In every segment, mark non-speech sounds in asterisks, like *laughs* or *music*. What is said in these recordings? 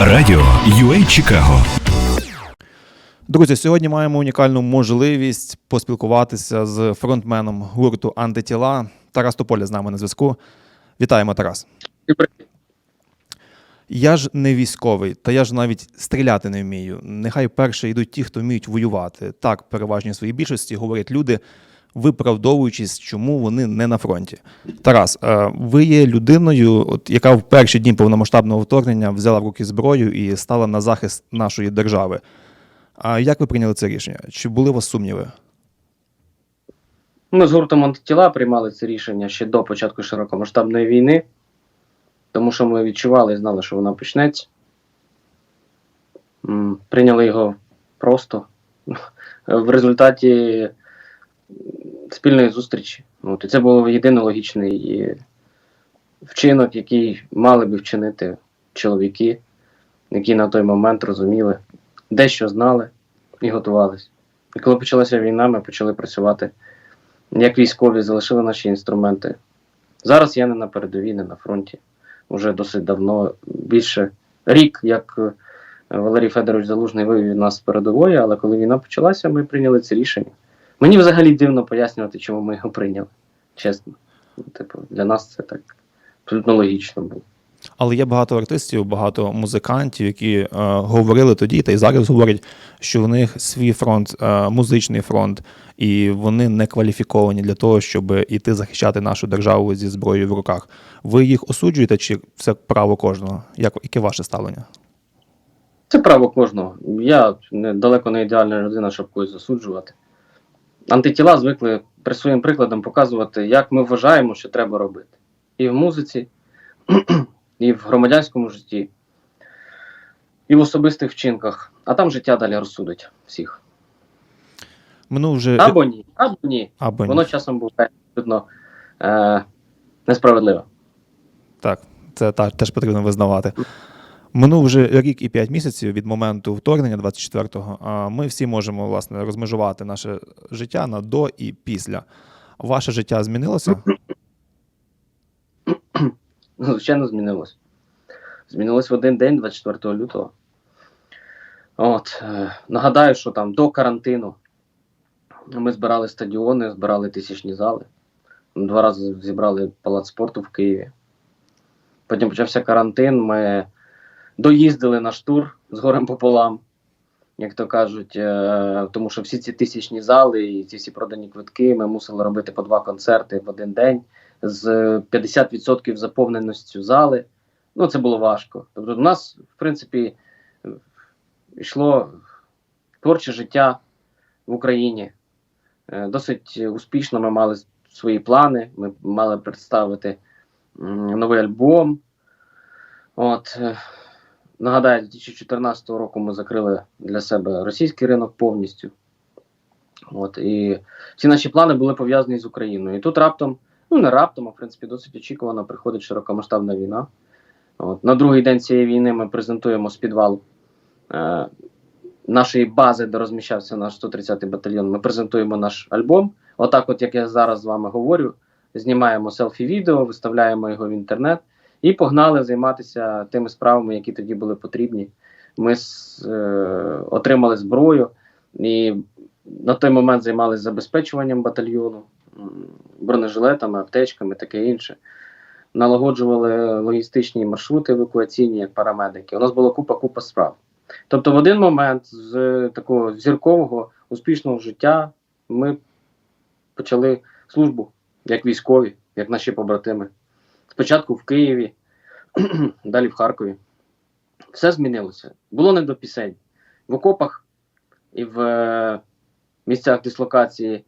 Радіо UA Чикаго. Друзі, сьогодні маємо унікальну можливість поспілкуватися з фронтменом гурту Антитіла. Тарас Тополя з нами на зв'язку. Вітаємо, Тарас. Я ж не військовий, та я ж навіть стріляти не вмію. Нехай перше йдуть ті, хто вміють воювати. Так, переважній своїй більшості говорять люди, виправдовуючись, чому вони не на фронті. Тарас, е, ви є людиною, от, яка в перші дні повномасштабного вторгнення взяла в руки зброю і стала на захист нашої держави. А як ви прийняли це рішення? Чи були у вас сумніви? Ми з гуртом антитіла приймали це рішення ще до початку широкомасштабної війни, тому що ми відчували і знали, що вона почнеться. Прийняли його просто *laughs* в результаті спільної зустрічі. От, і це був єдиний логічний е, вчинок, який мали би вчинити чоловіки, які на той момент розуміли, дещо знали і готувалися. І коли почалася війна, ми почали працювати як військові, залишили наші інструменти. Зараз я не на передовій, не на фронті. Уже досить давно, більше рік, як е, Валерій Федорович Залужний вивів нас з передової, але коли війна почалася, ми прийняли це рішення. Мені взагалі дивно пояснювати, чому ми його прийняли. Чесно. Ну, Типу, для нас це так абсолютно логічно було. Але є багато артистів, багато музикантів, які е, говорили тоді та й зараз говорять, що в них свій фронт, е, музичний фронт, і вони не кваліфіковані для того, щоб іти захищати нашу державу зі зброєю в руках. Ви їх осуджуєте, чи це право кожного? Як яке ваше ставлення? Це право кожного. Я не, далеко не ідеальна людина, щоб когось засуджувати. Антитіла звикли при своїм прикладом показувати, як ми вважаємо, що треба робити. І в музиці, *clears throat* і в громадянському житті, і в особистих вчинках. А там життя далі розсудить всіх. Минув вже Або ні, або ні. або ні. Воно часом буває абсолютно е, несправедливо. Так, це та, теж потрібно визнавати. Минув вже рік і п'ять місяців від моменту вторгнення 24-го. А ми всі можемо власне розмежувати наше життя на до і після. Ваше життя змінилося? Звичайно, змінилось. Змінилось в один день, 24 лютого. От, е, нагадаю, що там до карантину ми збирали стадіони, збирали тисячні зали. Два рази зібрали палац спорту в Києві. Потім почався карантин. Ми доїздили наш тур з горем пополам, як то кажуть, е, тому що всі ці тисячні зали і ці всі продані квитки ми мусили робити по два концерти в один день з 50% заповненістю зали. Ну, це було важко. Тобто, у нас, в принципі, йшло творче життя в Україні. Е, Досить успішно ми мали свої плани. Ми мали представити новий альбом. От, нагадаю, 2014 року ми закрили для себе російський ринок повністю. От, і всі наші плани були пов'язані з Україною. І тут раптом, ну не раптом, а в принципі досить очікувано приходить широкомасштабна війна. От, на другий день цієї війни ми презентуємо з підвалу е, нашої бази, де розміщався наш 130-й батальйон. Ми презентуємо наш альбом. Отак, от як я зараз з вами говорю, знімаємо селфі-відео, виставляємо його в інтернет і погнали займатися тими справами, які тоді були потрібні. Ми е, отримали зброю і на той момент займалися забезпечуванням батальйону, бронежилетами, аптечками, таке інше. Налагоджували логістичні маршрути евакуаційні як парамедики. У нас була купа-купа справ. Тобто, в один момент з такого зіркового успішного життя ми почали службу як військові, як наші побратими. Спочатку в Києві, *clears throat* далі в Харкові. Все змінилося. Було не до пісень. В окопах і в е, місцях дислокації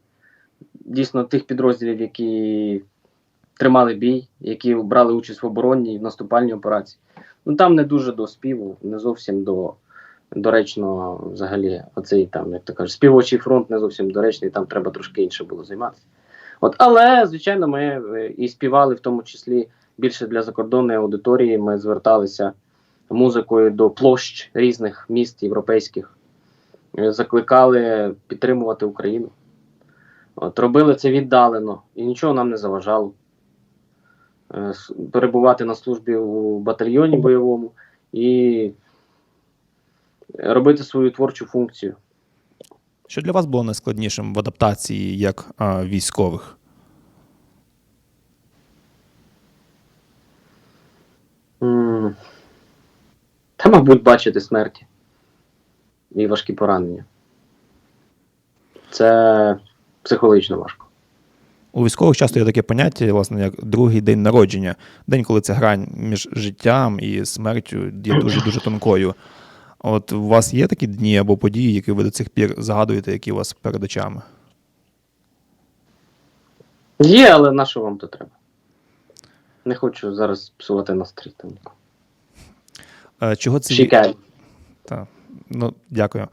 дійсно тих підрозділів, які тримали бій, які брали участь в оборонній в наступальній операції. Ну там не дуже до співу, не зовсім до доречно взагалі оцей там, як то кажуть, співочий фронт не зовсім доречний, там треба трошки інше було займатися. От, але, звичайно, ми е, і співали, в тому числі більше для закордонної аудиторії. Ми зверталися музикою до площ різних міст європейських, Е, закликали підтримувати Україну. От, робили це віддалено і нічого нам не заважало. Е, перебувати на службі у батальйоні бойовому і робити свою творчу функцію. Що для вас було найскладнішим в адаптації як а, військових? М. Та, мабуть, бачити смерті і важкі поранення. Це психологічно важко. У військових часто є таке поняття, власне, як другий день народження. День, коли ця грань між життям і смертю є дуже дуже тонкою. От у вас є такі дні або події, які ви до цих пір згадуєте, які у вас перед очами? Є, але на що вам то треба? Не хочу зараз псувати настрій. Там. Е, Чого це Чекай. Так. Ну, дякую.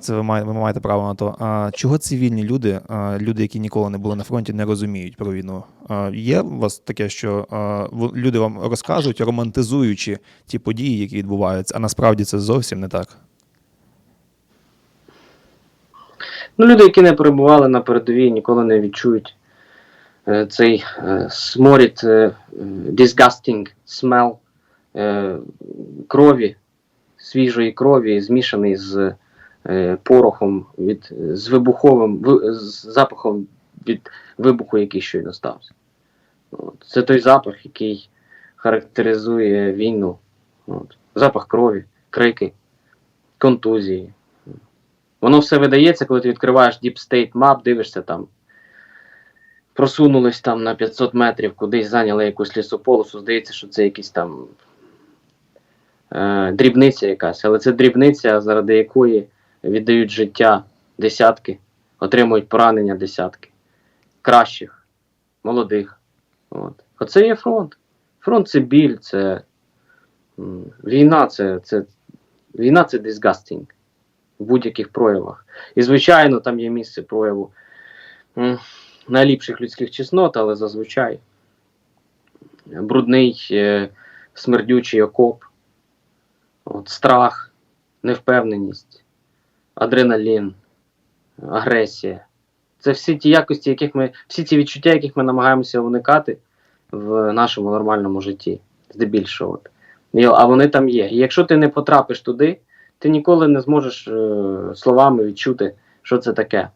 Це ви маєте, ви маєте право на то. А чого цивільні люди, люди, які ніколи не були на фронті, не розуміють про війну? Є у вас таке, що люди вам розказують, романтизуючи ті події, які відбуваються, а насправді це зовсім не так. Ну, люди, які не перебували на передовій, ніколи не відчують е, цей е, сморід, disgusting smell е, крові, свіжої крові, змішаний з е, порохом, від, з вибуховим, ви- з запахом від вибуху, який щойно стався. Це той запах, який характеризує війну. От. Запах крові, крики, контузії. Воно все видається, коли ти відкриваєш Deep State Map, дивишся там. Просунулись там на 500 метрів, кудись зайняли якусь лісополосу. Здається, що це якийсь там е, дрібниця якась. Але це дрібниця, заради якої віддають життя десятки, отримують поранення десятки. Кращих, молодих. От. Оце є фронт. Фронт це біль, це війна, це, це війна це disgusting в будь-яких проявах. І, звичайно, там є місце прояву найліпших людських чеснот, але зазвичай брудний, е, смердючий окоп, от, страх, невпевненість, адреналін, агресія. Це всі ті якості, яких ми, всі ці відчуття, яких ми намагаємося уникати в нашому нормальному житті, здебільшого. А вони там є. І якщо ти не потрапиш туди, ти ніколи не зможеш е, словами відчути, що це таке.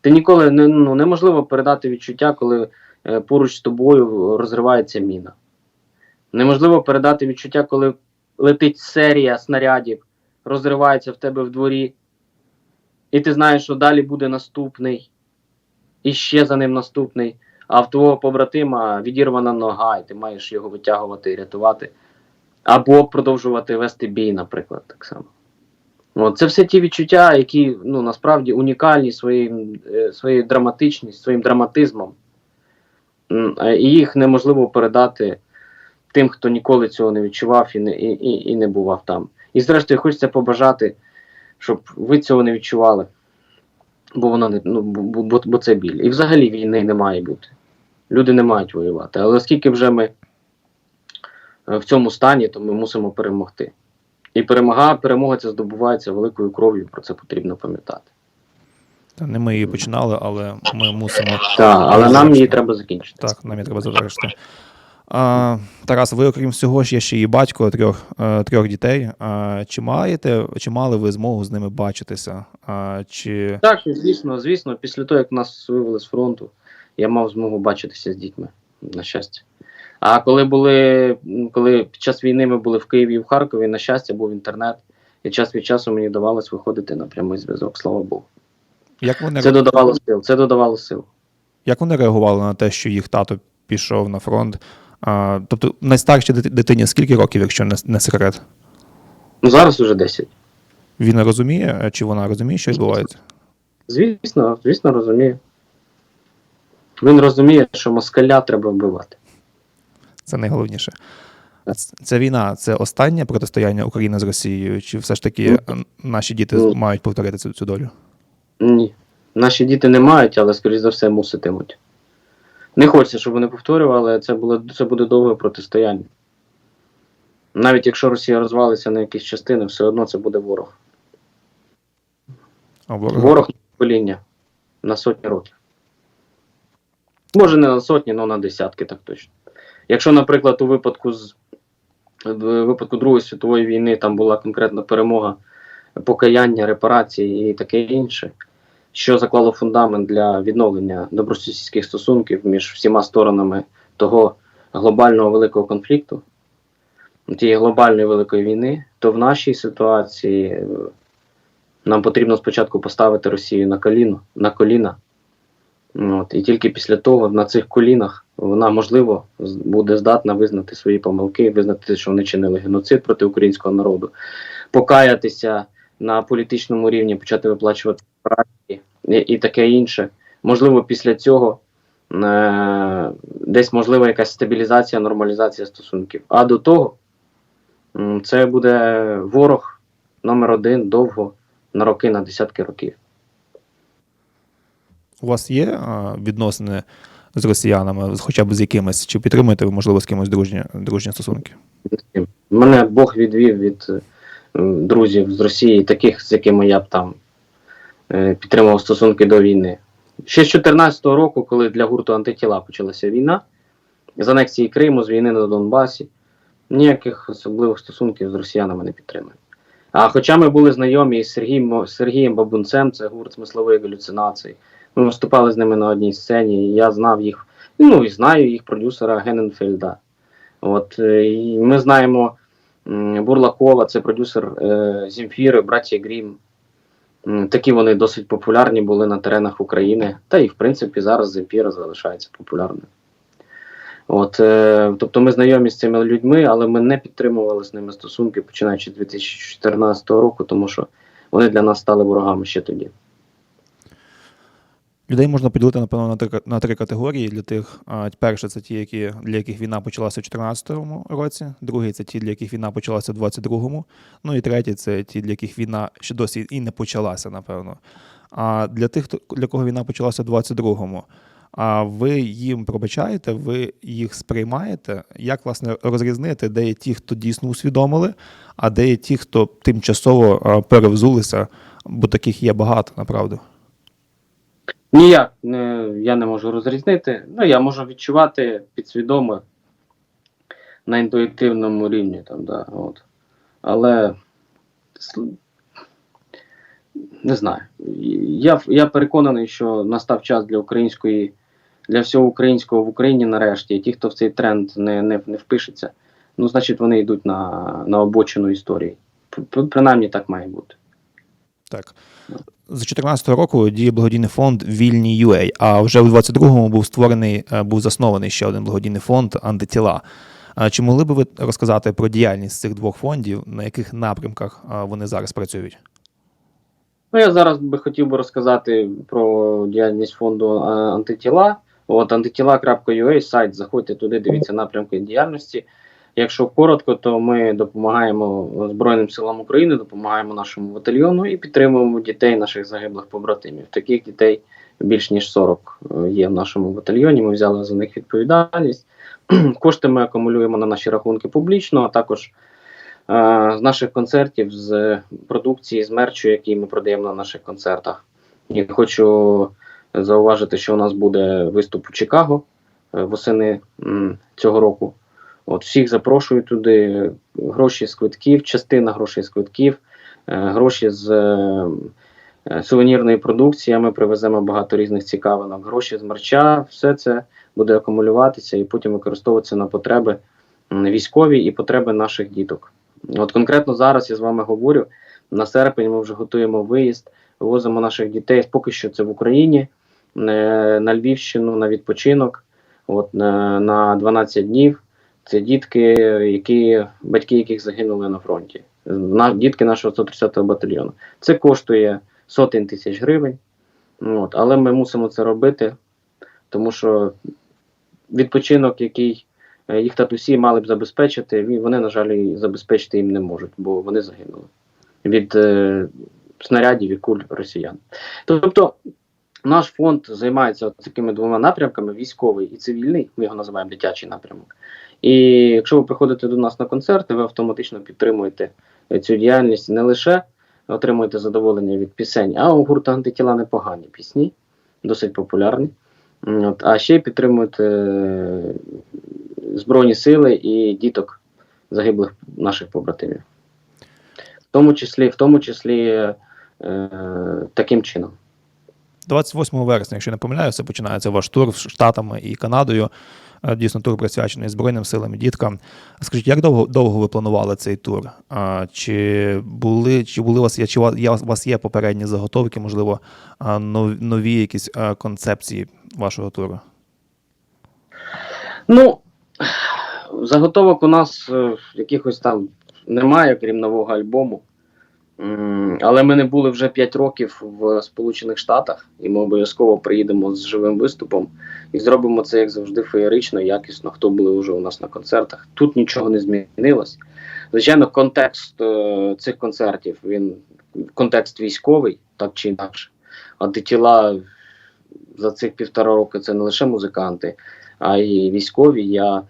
Ти ніколи не, ну, неможливо передати відчуття, коли е, поруч з тобою розривається міна. Неможливо передати відчуття, коли летить серія снарядів, розривається в тебе в дворі, і ти знаєш, що далі буде наступний, і ще за ним наступний, а в твого побратима відірвана нога, і ти маєш його витягувати і рятувати. Або продовжувати вести бій, наприклад, так само. От, це все ті відчуття, які ну, насправді унікальні своїм, е, своєю драматичністю, своїм драматизмом. І їх неможливо передати тим, хто ніколи цього не відчував і не, і, і, і не бував там. І зрештою, хочеться побажати, щоб ви цього не відчували. Бо воно не ну, бо, бо, бо це біль. І взагалі війни не має бути. Люди не мають воювати. Але оскільки вже ми е, в цьому стані, то ми мусимо перемогти. І перемога, перемога ця здобувається великою кров'ю, про це потрібно пам'ятати. Та не ми її починали, але ми мусимо. Так, але нам її треба закінчити. Так, нам її треба завершити. А, Тарас, ви, окрім всього, ж є ще і батько трьох, е, трьох дітей. А, чи маєте, чи мали ви змогу з ними бачитися? А, чи Так, звісно, звісно, після того, як нас вивели з фронту, я мав змогу бачитися з дітьми, на щастя. А коли були, коли під час війни ми були в Києві і в Харкові, на щастя, був інтернет, і час від часу мені давалось виходити на прямий зв'язок, слава Богу. як вони, Це додавало сил, це додавало сил. як вони реагували на те, що їх тато пішов на фронт? А, тобто, найстаршій дитині скільки років, якщо не, секрет? Ну зараз уже 10. Він розуміє, чи вона розуміє, що відбувається? Звісно, звісно, розумію. Він розуміє, що москаля треба вбивати. Це найголовніше. А ц- Ця війна це останнє протистояння України з Росією, чи все ж таки е, наші діти Ну. мають повторити цю, цю долю? Ні. Наші діти не мають, але, скоріш за все, муситимуть. Не хочеться, щоб вони повторювали, це, було, це буде довге протистояння. Навіть якщо Росія розвалиться на якісь частини, все одно це буде ворог. А ворог, Ворог на покоління на сотні років. Може, не на сотні, але на десятки, так точно. Якщо, наприклад, у випадку з в випадку Другої світової війни там була конкретна перемога покаяння, репарації і таке інше, що заклало фундамент для відновлення добросусідських стосунків між всіма сторонами того глобального великого конфлікту, тієї глобальної великої війни, то в нашій ситуації е, нам потрібно спочатку поставити Росію на коліно, на коліна. От, і тільки після того на цих колінах вона можливо буде здатна визнати свої помилки, визнати, що вони чинили геноцид проти українського народу, покаятися на політичному рівні, почати виплачувати праці і, і таке інше. Можливо, після цього е, десь можлива якась стабілізація, нормалізація стосунків. А до того це буде ворог номер один довго на роки, на десятки років. У вас є відносини з росіянами, хоча б з якимись, чи підтримуєте ви, можливо, з кимось дружні, дружні стосунки? Мене Бог відвів від друзів з Росії, таких, з якими я б там підтримував стосунки до війни. Ще з 2014 року, коли для гурту антитіла почалася війна, з анексії Криму, з війни на Донбасі, ніяких особливих стосунків з росіянами не підтримуємо. А хоча ми були знайомі із Сергієм, Сергієм Бабунцем, це гурт смислової галюцинації. Ми виступали з ними на одній сцені, і я знав їх, ну і знаю їх продюсера Гененфельда. От, е, і ми знаємо Бурлакова, це продюсер е, Зімфіри, браті Грім. Такі вони досить популярні були на теренах України. Та і в принципі зараз земпіра залишається популярною. От, е, тобто ми знайомі з цими людьми, але ми не підтримували з ними стосунки починаючи з 2014 року, тому що вони для нас стали ворогами ще тоді. Людей можна поділити, напевно, на три, на три категорії. Для тих, перше, це ті, які, для яких війна почалася в 2014 році, другий це ті, для яких війна почалася в 22-му, ну і третій це ті, для яких війна ще досі і не почалася, напевно. А для тих, для кого війна почалася в 22-му, а ви їм пробачаєте, ви їх сприймаєте? Як власне розрізнити, де є ті, хто дійсно усвідомили, а де є ті, хто тимчасово перевзулися, бо таких є багато, направду. Ніяк не, я не можу розрізнити. Ну, я можу відчувати підсвідомо на інтуїтивному рівні. Там, да, от. Але не знаю. Я, я переконаний, що настав час для української, для всього українського в Україні нарешті. І ті, хто в цей тренд не, не, не впишеться, ну, значить, вони йдуть на, на обочину історії. Принаймні так має бути. Так. З 2014 року діє благодійний фонд Вільні UA, а вже у 22-му був створений, е, був заснований ще один благодійний фонд Антитіла. Чи могли би ви розказати про діяльність цих двох фондів, на яких напрямках вони зараз працюють? Ну, я зараз би хотів би розказати про діяльність фонду антитіла. От антитіла.ua, сайт, заходьте туди, дивіться напрямки діяльності. Якщо коротко, то ми допомагаємо Збройним силам України, допомагаємо нашому батальйону і підтримуємо дітей наших загиблих побратимів. Таких дітей більш ніж 40 е, є в нашому батальйоні. Ми взяли за них відповідальність. *clears throat* Кошти ми акумулюємо на наші рахунки публічно, а також е, з наших концертів, з продукції, з мерчу, який ми продаємо на наших концертах. І хочу зауважити, що у нас буде виступ у Чикаго е, восени цього року. От всіх запрошую туди. Гроші з квитків, частина грошей з квитків, е, гроші з е, сувенірної продукції. Ми привеземо багато різних цікавинок. Гроші з мерча, все це буде акумулюватися і потім використовуватися на потреби військові і потреби наших діток. От конкретно зараз я з вами говорю. На серпень ми вже готуємо виїзд, вивозимо наших дітей. Поки що це в Україні, е, на Львівщину, на відпочинок. От на 12 днів. Це дітки, які батьки яких загинули на фронті. На, дітки нашого 130-го батальйону. Це коштує сотень тисяч гривень. От, але ми мусимо це робити, тому що відпочинок, який е, їх татусі мали б забезпечити, вони, на жаль, забезпечити їм не можуть, бо вони загинули від е, снарядів і куль росіян. Тобто наш фонд займається такими двома напрямками: військовий і цивільний. Ми його називаємо дитячий напрямок. І якщо ви приходите до нас на концерти, ви автоматично підтримуєте е, цю діяльність не лише отримуєте задоволення від пісень, а у гурту антитіла непогані пісні, досить популярні. От, а ще підтримуєте е, Збройні сили і діток загиблих наших побратимів. тому числі, в тому числі е, таким чином. 28 вересня, якщо не помиляюся, починається ваш тур з Штатами і Канадою. Е, Дійсно, тур присвячений Збройним силам і діткам. Скажіть, як довго, довго ви планували цей тур? А, Чи були, чи були у вас чи у вас є- попередні заготовки, можливо, а, нові якісь концепції вашого туру? Ну, заготовок у нас е, якихось там немає, крім нового альбому. Але ми не були вже 5 років в Сполучених Штатах, і ми обов'язково приїдемо з живим виступом і зробимо це, як завжди, феєрично, якісно. Хто були вже у нас на концертах. Тут нічого не змінилось. Звичайно, контекст е, цих концертів він контекст військовий, так чи інакше. Антитіла за цих півтора роки це не лише музиканти, а й військові. Я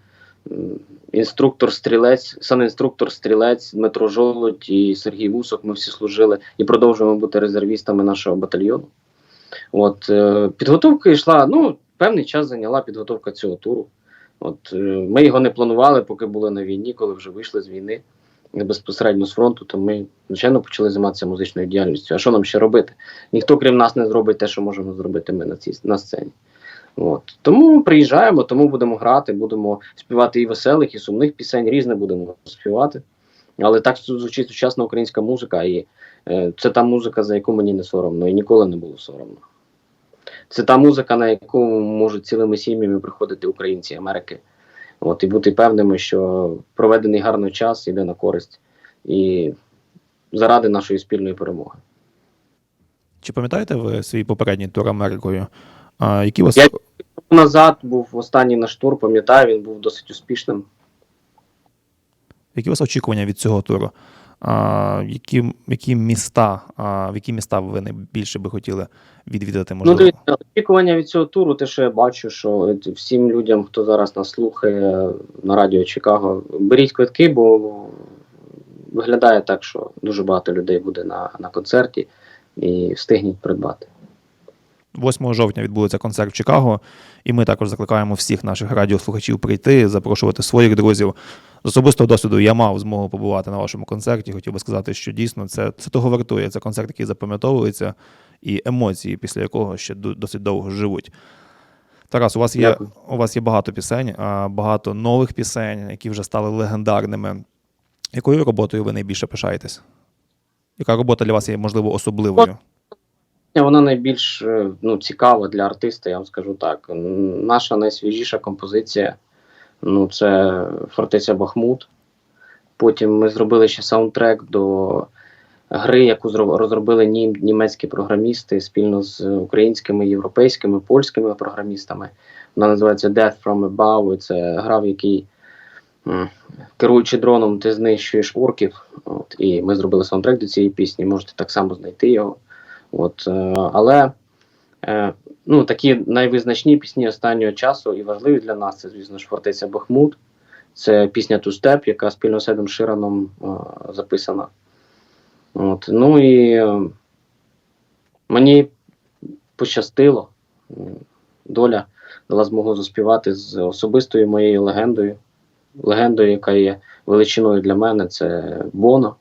інструктор стрілець, санінструктор стрілець Дмитро Жолодь і Сергій Вусок. Ми всі служили і продовжуємо бути резервістами нашого батальйону. От е, підготовка йшла. Ну, певний час зайняла підготовка цього туру. От е, ми його не планували, поки були на війні, коли вже вийшли з війни безпосередньо з фронту, то ми, звичайно, почали займатися музичною діяльністю. А що нам ще робити? Ніхто, крім нас, не зробить те, що можемо зробити ми на цій на сцені. От. Тому приїжджаємо, тому будемо грати, будемо співати і веселих, і сумних пісень, різне будемо співати. Але так звучить сучасна українська музика, і е, це та музика, за яку мені не соромно, і ніколи не було соромно. Це та музика, на яку можуть цілими сім'ями приходити українці Америки. От, і бути певними, що проведений гарний час іде на користь і заради нашої спільної перемоги. Чи пам'ятаєте ви свій попередній тур Америкою? А, які вас Я- Назад був останній наш тур, пам'ятаю, він був досить успішним. Які у вас очікування від цього туру? А, які, які міста, а, в які міста ви найбільше би хотіли відвідати? Ну, дивіться, очікування від цього туру, те, що я бачу, що всім людям, хто зараз нас слухає на радіо Чикаго, беріть квитки, бо виглядає так, що дуже багато людей буде на, на концерті і встигніть придбати. 8 жовтня відбудеться концерт в Чикаго, і ми також закликаємо всіх наших радіослухачів прийти, запрошувати своїх друзів. З особистого досвіду я мав змогу побувати на вашому концерті. Хотів би сказати, що дійсно це, це того вартує. Це концерт, який запам'ятовується, і емоції, після якого ще досить довго живуть. Тарас, у вас є, Дякую. у вас є багато пісень, багато нових пісень, які вже стали легендарними. Якою роботою ви найбільше пишаєтесь? Яка робота для вас є, можливо, особливою? Вона найбільш е, ну, цікава для артиста, я вам скажу так. Наша найсвіжіша композиція ну, це Фортеця Бахмут. Потім ми зробили ще саундтрек до гри, яку розробили нім- німецькі програмісти спільно з українськими, європейськими, польськими програмістами. Вона називається Death from Above. Це гра, в якій, керуючи дроном, ти знищуєш орків. От, і ми зробили саундтрек до цієї пісні. Можете так само знайти його. От, е, але е, ну, такі найвизначні пісні останнього часу і важливі для нас це, звісно ж, Фортеця Бахмут. Це пісня Step, яка спільно з Едом Шираном е, записана. От, ну і мені пощастило. Доля дала змогу заспівати з особистою моєю легендою. Легендою, яка є величиною для мене, це Боно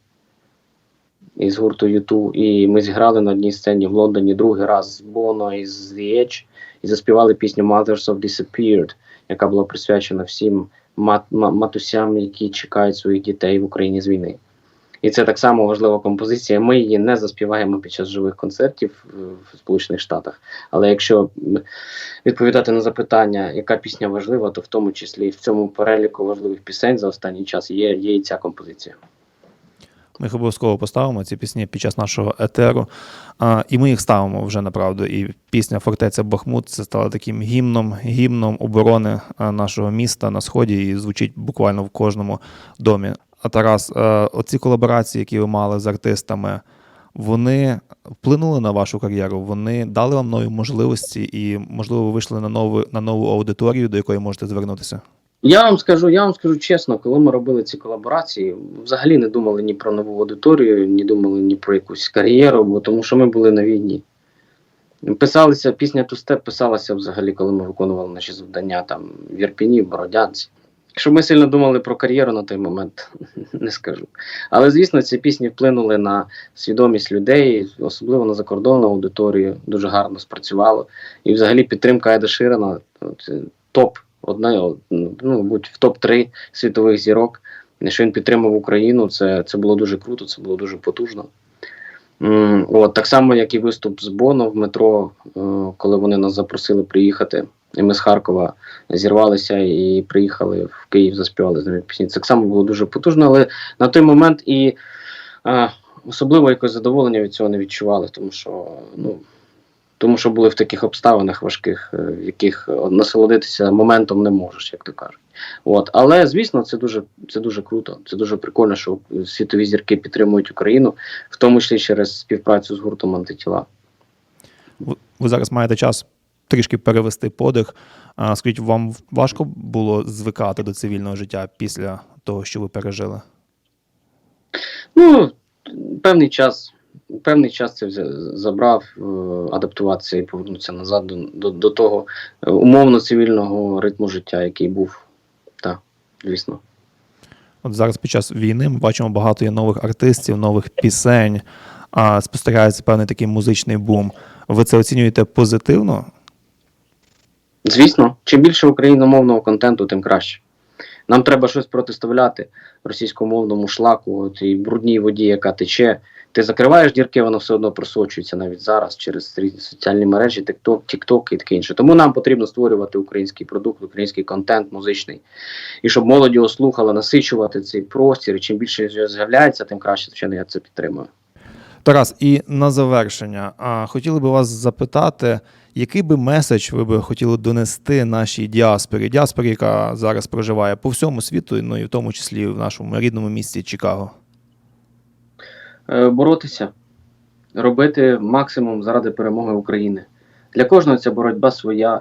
із гурту U2. І ми зіграли на одній сцені в Лондоні другий раз з Боно і з The Edge, і заспівали пісню Mothers of Disappeared, яка була присвячена всім мат- ма- матусям, які чекають своїх дітей в Україні з війни. І це так само важлива композиція. Ми її не заспіваємо під час живих концертів в Сполучених Штатах. Але якщо відповідати на запитання, яка пісня важлива, то в тому числі в цьому переліку важливих пісень за останній час є, є і ця композиція. Ми їх обов'язково поставимо ці пісні під час нашого етеру. А, і ми їх ставимо вже направду. І пісня Фортеця Бахмут це стала таким гімном, гімном оборони нашого міста на сході і звучить буквально в кожному домі. А Тарас, оці колаборації, які ви мали з артистами, вони вплинули на вашу кар'єру, вони дали вам нові можливості, і, можливо, ви вийшли на нову, на нову аудиторію, до якої можете звернутися. Я вам скажу, я вам скажу чесно, коли ми робили ці колаборації, взагалі не думали ні про нову аудиторію, ні думали ні про якусь кар'єру, бо тому що ми були на війні. Писалися пісня Тустеп писалася взагалі, коли ми виконували наші завдання там в Ірпіні, Бородянці. Щоб ми сильно думали про кар'єру на той момент, *laughs* не скажу. Але звісно, ці пісні вплинули на свідомість людей, особливо на закордонну аудиторію, дуже гарно спрацювало. І взагалі підтримка Еда Ширана топ, одна, ну, мабуть, в топ-3 світових зірок. Що він підтримав Україну, це, це було дуже круто, це було дуже потужно. От, так само, як і виступ з Боно в метро, е, коли вони нас запросили приїхати. І ми з Харкова зірвалися і приїхали в Київ, заспівали з ними пісні. Це так само було дуже потужно, але на той момент і е, особливо якось задоволення від цього не відчували, тому що, ну, тому що були в таких обставинах важких, е, в яких е, насолодитися моментом не можеш, як то кажуть. От. Але звісно, це дуже, це дуже круто. Це дуже прикольно, що світові зірки підтримують Україну, в тому числі через співпрацю з гуртом антитіла. Ви- Ви зараз маєте час трішки перевести подих. Скажіть, вам важко було звикати до цивільного життя після того, що ви пережили? Ну, певний час, певний час це забрав, е, адаптуватися і повернутися назад до, до, до того е, умовно цивільного ритму життя, який був. Так, звісно. От зараз під час війни ми бачимо багато є нових артистів, нових пісень, а спостерігається певний такий музичний бум. Ви це оцінюєте позитивно? Звісно, чим більше україномовного контенту, тим краще. Нам треба щось протиставляти російськомовному шлаку, і брудній воді, яка тече. Ти закриваєш дірки, воно все одно просочується навіть зараз через різні соціальні мережі, TikTok і таке інше. Тому нам потрібно створювати український продукт, український контент музичний. І щоб молодь його слухала, насичувати цей простір. І чим більше з'являється, тим краще, звичайно, я це підтримую. Тарас, і на завершення, а, хотіли би вас запитати, який би меседж ви би хотіли донести нашій діаспорі, діаспорі, яка зараз проживає по всьому світу, ну і в тому числі в нашому рідному місті Чикаго? Е, боротися, робити максимум заради перемоги України. Для кожного ця боротьба своя.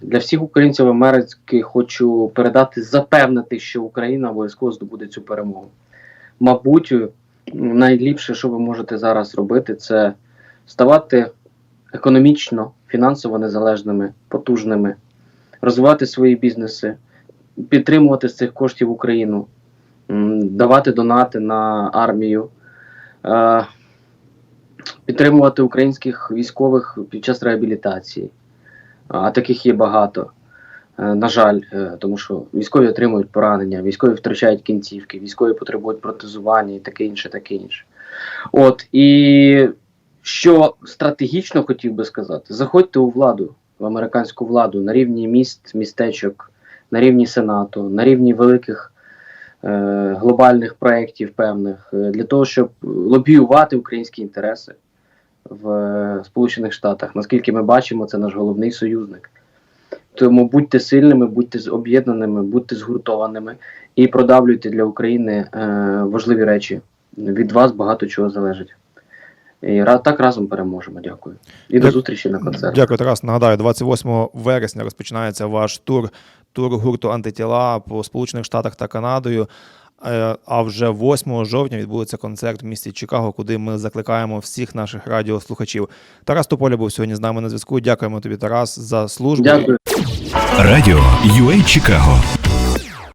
Для всіх українців Америки хочу передати, запевнити, що Україна обов'язково здобуде цю перемогу. Мабуть, найліпше, що ви можете зараз робити, це ставати економічно, фінансово незалежними, потужними, розвивати свої бізнеси, підтримувати з цих коштів Україну, давати донати на армію, е, підтримувати українських військових під час реабілітації. А таких є багато. Е, На жаль, е, тому що військові отримують поранення, військові втрачають кінцівки, військові потребують протезування і таке інше, таке інше. От і що стратегічно хотів би сказати, заходьте у владу, в американську владу на рівні міст, містечок, на рівні Сенату, на рівні великих е, глобальних проєктів певних, е, для того, щоб лобіювати українські інтереси в е, Сполучених Штатах. Наскільки ми бачимо, це наш головний союзник. Тому будьте сильними, будьте об'єднаними, будьте згуртованими і продавлюйте для України важливі речі. Від вас багато чого залежить. І так разом переможемо. Дякую. І до зустрічі на концерті. Дякую, Тарас. Нагадаю, 28 вересня розпочинається ваш тур, тур гурту антитіла по Сполучених Штатах та Канадою. Е, А вже 8 жовтня відбудеться концерт в місті Чикаго, куди ми закликаємо всіх наших радіослухачів. Тарас Тополя був сьогодні з нами на зв'язку. Дякуємо тобі, Тарас, за службу. Дякую. Радіо UA Чикаго